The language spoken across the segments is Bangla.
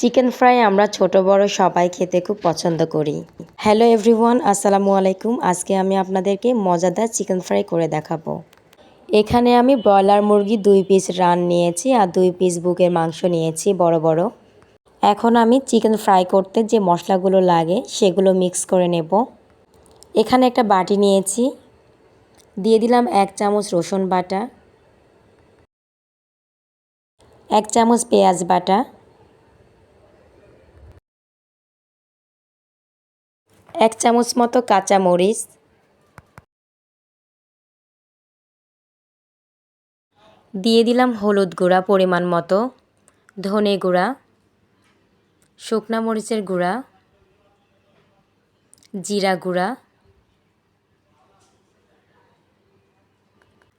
চিকেন ফ্রাই আমরা ছোট, বড় সবাই খেতে খুব পছন্দ করি। হ্যালো এভরিওয়ান আসসালামু আলাইকুম। আজকে আমি আপনাদেরকে মজাদার চিকেন ফ্রাই করে দেখাবো। এখানে আমি ব্রয়লার মুরগি দুই পিস রান নিয়েছি আর দুই পিস বুকের মাংস নিয়েছি, বড় বড়। এখন আমি চিকেন ফ্রাই করতে যে মশলাগুলো লাগে সেগুলো মিক্স করে নেব। এখানে একটা বাটি নিয়েছি। দিয়ে দিলাম এক চামচ রসুন বাটা। এক চামচ পেঁয়াজ বাটা। এক চামচ মতো কাঁচা মরিচ। দিয়ে দিলাম হলুদ গুঁড়া পরিমাণ মতো, ধনে গুঁড়া, শুকনা মরিচের গুঁড়া, জিরা গুঁড়া।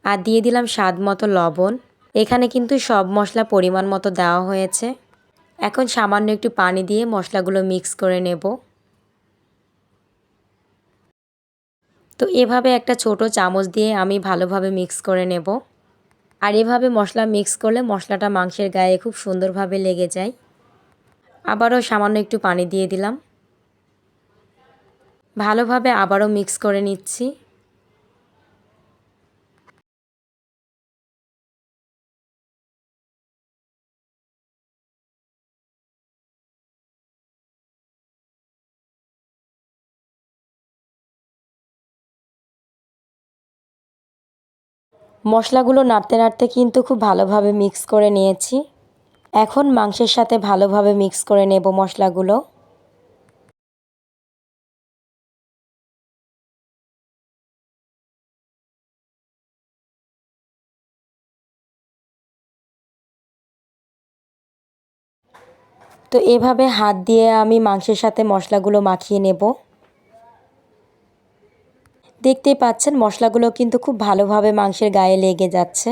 আর দিয়ে দিলাম স্বাদ মতো লবণ। এখানে কিন্তু সব মশলা পরিমাণ মতো দেওয়া হয়েছে। এখন সামান্য একটু পানি দিয়ে মশলাগুলো মিক্স করে নেব। তো এভাবে একটা ছোট চামচ দিয়ে আমি ভালোভাবে মিক্স করে নেব। আর এভাবে মশলা মিক্স করলে মশলাটা মাংসের গায়ে খুব সুন্দরভাবে লেগে যায়। আবারও সামান্য একটু পানি দিয়ে দিলাম। ভালোভাবে আবারও মিক্স করে নিচ্ছি। মশলাগুলো নাড়তে নাড়তে কিন্তু খুব ভালোভাবে মিক্স করে নিয়েছি। এখন মাংসের সাথে ভালোভাবে মিক্স করে নেব মশলাগুলো। তো এভাবে হাত দিয়ে আমি মাংসের সাথে মশলাগুলো মাখিয়ে নেব। দেখতেই পাচ্ছেন, মশলাগুলো কিন্তু খুব ভালোভাবে মাংসের গায়ে লেগে যাচ্ছে।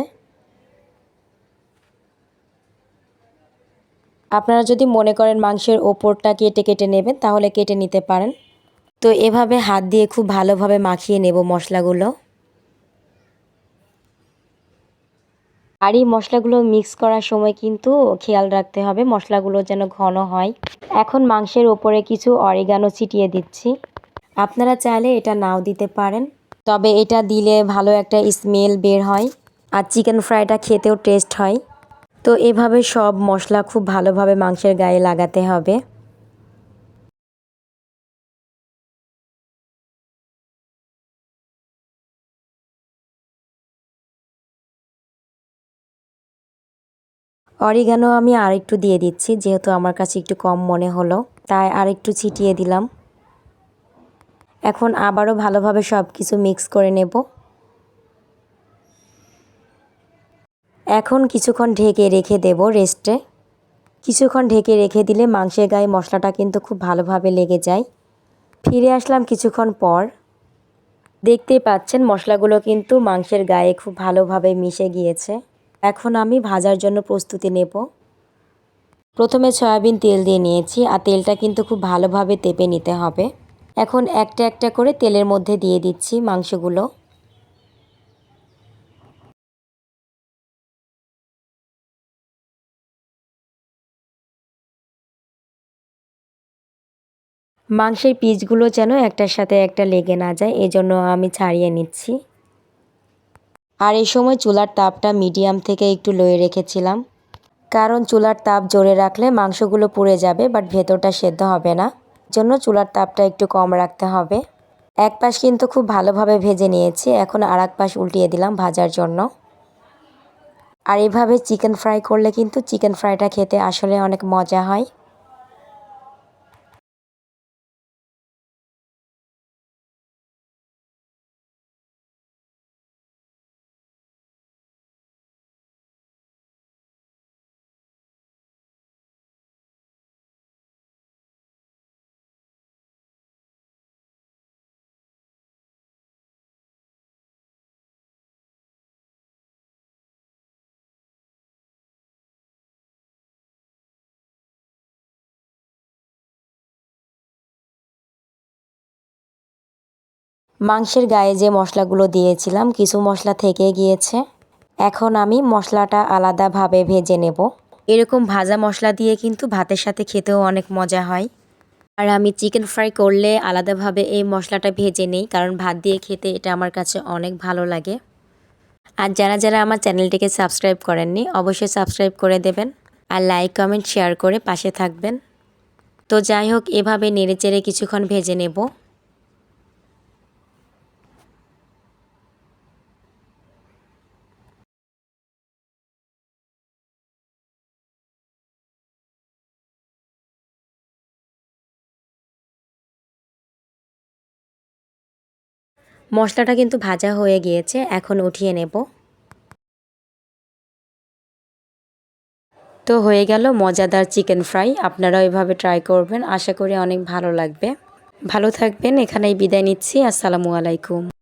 আপনারা যদি মনে করেন মাংসের ওপরটা কেটে কেটে নেবেন, তাহলে কেটে নিতে পারেন। তো এভাবে হাত দিয়ে খুব ভালোভাবে মাখিয়ে নেব মশলাগুলো। আর এই মশলাগুলো মিক্স করার সময় কিন্তু খেয়াল রাখতে হবে, মশলাগুলো যেন ঘন হয়। এখন মাংসের ওপরে কিছু অরিগানো ছিটিয়ে দিচ্ছি। আপনারা চাইলে এটা নাও দিতে পারেন। তবে এটা দিলে ভালো একটা স্মেল বের হয় আর চিকেন ফ্রাইটা খেতেও টেস্ট হয়। তো এভাবে সব মশলা খুব ভালোভাবে মাংসের গায়ে লাগাতে হবে। অরিগানো আমি আরেকটু দিয়ে দিচ্ছি, যেহেতু আমার কাছে একটু কম মনে হলো। তাই আরেকটু ছিটিয়ে দিলাম। এখন আবারও ভালোভাবে সব কিছু মিক্স করে নেব। এখন কিছুক্ষণ ঢেকে রেখে দেব রেস্টে কিছুক্ষণ ঢেকে রেখে দিলে মাংসের গায়ে মশলাটা কিন্তু খুব ভালোভাবে লেগে যায়। ফিরে আসলাম কিছুক্ষণ পর। দেখতেই পাচ্ছেন মশলাগুলো কিন্তু মাংসের গায়ে খুব ভালোভাবে মিশে গিয়েছে। এখন আমি ভাজার জন্য প্রস্তুতি নেব। প্রথমে সয়াবিন তেল দিয়ে নিয়েছি, আর তেলটা কিন্তু খুব ভালোভাবে তেপে নিতে হবে। এখন একটা একটা করে তেলের মধ্যে দিয়ে দিচ্ছি মাংসগুলো। মাংসের পিসগুলো যেন একটার সাথে একটা লেগে না যায়, এজন্য আমি ছাড়িয়ে নিচ্ছি। আর এই সময় চুলার তাপটা মিডিয়াম থেকে একটু লয়ে রেখেছিলাম। কারণ চুলার তাপ জোরে রাখলে মাংসগুলো পুড়ে যাবে, বাট ভেতরটা সেদ্ধ হবে না। জন্য চুলার তাপটা একটু কম রাখতে হবে। এক পাশ কিন্তু খুব ভালোভাবে ভেজে নিয়েছি, এখন আর এক পাশ উল্টিয়ে দিলাম ভাজার জন্য। আর এভাবে চিকেন ফ্রাই করলে কিন্তু চিকেন ফ্রাইটা খেতে আসলে অনেক মজা হয়। মাংসের গায়ে যে মশলাগুলো দিয়েছিলাম, কিছু মশলা থেকে গিয়েছে। এখন আমি মশলাটা আলাদাভাবে ভেজে নেব। এরকম ভাজা মশলা দিয়ে কিন্তু ভাতের সাথে খেতেও অনেক মজা হয়। আর আমি চিকেন ফ্রাই করলে আলাদাভাবে এই মশলাটা ভেজে নিই, কারণ ভাত দিয়ে খেতে এটা আমার কাছে অনেক ভালো লাগে। আর যারা যারা আমার চ্যানেলটিকে সাবস্ক্রাইব করেননি, অবশ্যই সাবস্ক্রাইব করে দেবেন আর লাইক, কমেন্ট, শেয়ার করে পাশে থাকবেন। তো যাই হোক, এভাবে নেড়ে চেড়ে কিছুক্ষণ ভেজে নেব। মশলাটা কিন্তু ভাজা হয়ে গিয়েছে, এখন উঠিয়ে নেব। তো হয়ে গেল মজাদার চিকেন ফ্রাই, আপনারাও এভাবে ট্রাই করবেন, আশা করি অনেক ভালো লাগবে। ভালো থাকবেন, এখানেই বিদায় নিচ্ছি, আসসালামু আলাইকুম।